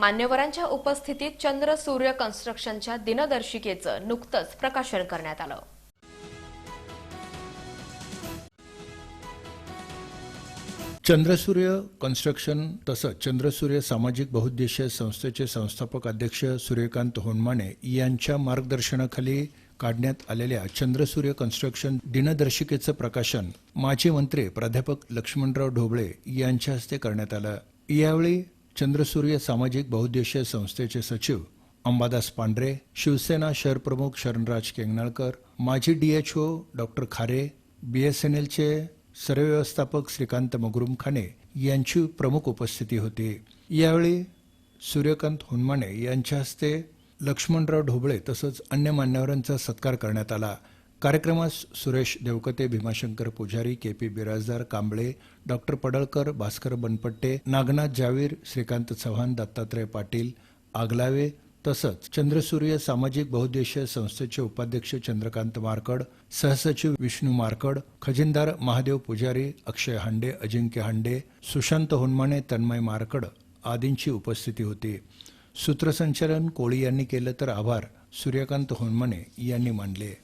मान्यवरांच्या उपस्थितीत चंद्र सूर्य कन्स्ट्रक्शनच्या दिनदर्शिकेचं नुकतंच प्रकाशन करण्यात आलं. चंद्रसूर्य कन्स्ट्रक्शन तसंच चंद्रसूर्य सामाजिक बहुउद्देशीय संस्थेचे संस्थापक अध्यक्ष सूर्यकांत होनमाने यांच्या मार्गदर्शनाखाली काढण्यात आलेल्या चंद्रसूर्य कन्स्ट्रक्शन दिनदर्शिकेचं प्रकाशन माजी मंत्री प्राध्यापक लक्ष्मणराव ढोबळे यांच्या हस्ते करण्यात आलं. यावेळी चंद्रसूर्य सामाजिक बहुउद्देशीय संस्थेचे सचिव अंबादास पांढरे शिवसेना शहरप्रमुख शरणराज केंगणाळकर माजी डीएचओ डॉक्टर खारे बीएसएनएलचे सरव्यवस्थापक व्यवस्थापक श्रीकांत मगरुमखाने यांची प्रमुख उपस्थिती होती. यावेळी सूर्यकांत होनमाने यांच्या हस्ते लक्ष्मणराव ढोबळे तसंच अन्य मान्यवरांचा सत्कार करण्यात आला. कार्यक्रमास Suresh Devkate Bhimashankar Pujari K P Birajdar Kamble doctor Padalkar Bhaskar Banpatte Nagnath Javir Shrikant Chavan Dattatray Patil Aglave तसंच चंद्रसूर्य सामाजिक बहुद्देशीय संस्थेचे उपाध्यक्ष चंद्रकांत मारकड सहसचिव विष्णू मारकड खजिनदार महादेव पुजारी अक्षय हांडे अजिंक्य हांडे सुशांत होनमाने तन्मय मारकड आदींची उपस्थिती होती. सूत्रसंचालन कोळी यांनी केलं तर आभार सूर्यकांत होनमाने यांनी मानले.